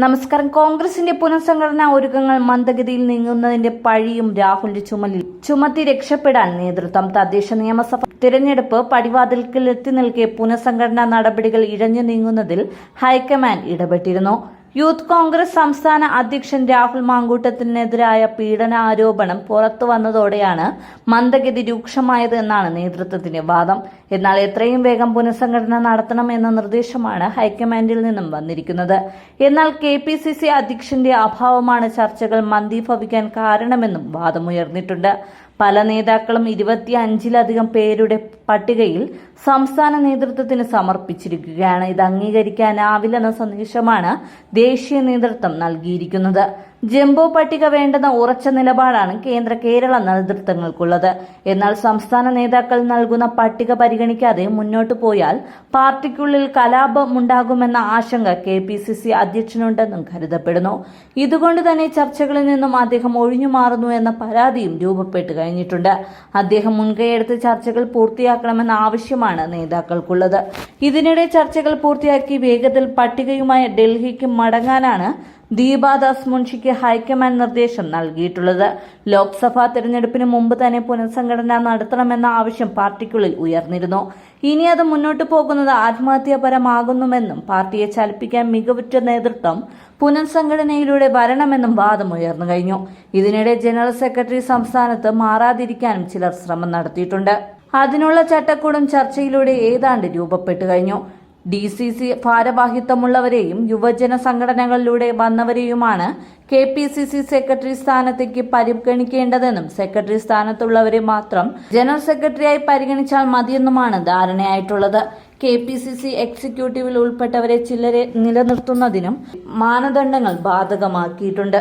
നമസ്കാരം. കോൺഗ്രസിന്റെ പുനഃസംഘടനാ ഒരുക്കങ്ങൾ മന്ദഗതിയിൽ നീങ്ങുന്നതിന്റെ പഴിയും രാഹുലിന്റെ ചുമലിൽ. ചുമത്തി രക്ഷപ്പെടാൻ നേതൃത്വം തദ്ദേശ നിയമസഭ തിരഞ്ഞെടുപ്പ് പടിവാതിൽക്കിൽ എത്തി നിൽക്കെ പുനഃസംഘടനാ നടപടികൾ ഇഴഞ്ഞു നീങ്ങുന്നതിൽ ഹൈക്കമാൻഡ് ഇടപെട്ടിരുന്നു. യൂത്ത് കോൺഗ്രസ് സംസ്ഥാന അധ്യക്ഷൻ രാഹുൽ മാങ്കൂട്ടത്തിനെതിരായ പീഡന ആരോപണം പുറത്തു വന്നതോടെയാണ് മന്ദഗതി രൂക്ഷമായത് എന്നാണ് നേതൃത്വത്തിന്റെ വാദം. എന്നാൽ എത്രയും വേഗം പുനഃസംഘടന നടത്തണം എന്ന നിർദ്ദേശമാണ് ഹൈക്കമാൻഡിൽ നിന്നും വന്നിരിക്കുന്നത്. എന്നാൽ കെ പി സി സി അധ്യക്ഷന്റെ അഭാവമാണ് ചർച്ചകൾ മന്ദീഭവിക്കാൻ കാരണമെന്നും വാദമുയർന്നിട്ടുണ്ട്. പല നേതാക്കളും ഇരുപത്തി അഞ്ചിലധികം പേരുടെ പട്ടികയിൽ സംസ്ഥാന നേതൃത്വത്തിന് സമർപ്പിച്ചിരിക്കുകയാണ്. ഇത് അംഗീകരിക്കാനാവില്ലെന്ന സന്ദേശമാണ് ദേശീയ നേതൃത്വം നൽകിയിരിക്കുന്നത്. ജംബോ പട്ടിക വേണ്ടെന്ന ഉറച്ച നിലപാടാണ് കേന്ദ്ര കേരള നേതൃത്വങ്ങൾക്കുള്ളത്. എന്നാൽ സംസ്ഥാന നേതാക്കൾ നൽകുന്ന പട്ടിക പരിഗണിക്കാതെ മുന്നോട്ടു പോയാൽ പാർട്ടിക്കുള്ളിൽ കലാപമുണ്ടാകുമെന്ന ആശങ്ക കെ പി സി സി അധ്യക്ഷനുണ്ടെന്നും കരുതപ്പെടുന്നു. ഇതുകൊണ്ട് തന്നെ ചർച്ചകളിൽ നിന്നും അദ്ദേഹം ഒഴിഞ്ഞു മാറുന്നു എന്ന പരാതിയും രൂപപ്പെട്ട് കഴിഞ്ഞിട്ടുണ്ട്. അദ്ദേഹം മുൻകൈയെടുത്ത് ചർച്ചകൾ പൂർത്തിയാക്കണമെന്ന ആവശ്യമാണ് നേതാക്കൾക്കുള്ളത്. ഇതിനിടെ ചർച്ചകൾ പൂർത്തിയാക്കി വേഗത്തിൽ പട്ടികയുമായി ഡൽഹിക്ക് മടങ്ങാനാണ് ദീപാദാസ് മുൻഷിക്ക് ഹൈക്കമാൻഡ് നിർദ്ദേശം നൽകിയിട്ടുള്ളത്. ലോക്സഭാ തെരഞ്ഞെടുപ്പിന് മുമ്പ് തന്നെ പുനഃസംഘടന നടത്തണമെന്ന ആവശ്യം പാർട്ടിക്കുള്ളിൽ ഉയർന്നിരുന്നു. ഇനി അത് മുന്നോട്ടു പോകുന്നത് ആത്മഹത്യാപരമാകുന്നുവെന്നും പാർട്ടിയെ ചലിപ്പിക്കാൻ മികവുറ്റ നേതൃത്വം പുനഃസംഘടനയിലൂടെ വരണമെന്നും വാദമുയർന്നു കഴിഞ്ഞു. ഇതിനിടെ ജനറൽ സെക്രട്ടറി സംസ്ഥാനത്ത് മാറാതിരിക്കാനും ചിലർ ശ്രമം നടത്തിയിട്ടുണ്ട്. അതിനുള്ള ചട്ടക്കൂടും ചർച്ചയിലൂടെ ഏതാണ്ട് രൂപപ്പെട്ടു കഴിഞ്ഞു. ഡി സി സി ഭാരവാഹിത്വമുള്ളവരെയും യുവജന സംഘടനകളിലൂടെ വന്നവരെയുമാണ് K P C C secretary സ്ഥാനത്തേക്ക് പരിഗണിക്കേണ്ടതെന്നും സെക്രട്ടറി സ്ഥാനത്തുള്ളവരെ മാത്രം ജനറൽ സെക്രട്ടറിയായി പരിഗണിച്ചാൽ മതിയെന്നുമാണ് ധാരണയായിട്ടുള്ളത്. കെ പി സി സി എക്സിക്യൂട്ടീവിൽ ഉൾപ്പെട്ടവരെ ചിലരെ നിലനിർത്തുന്നതിനും മാനദണ്ഡങ്ങൾ ബാധകമാക്കിയിട്ടുണ്ട്.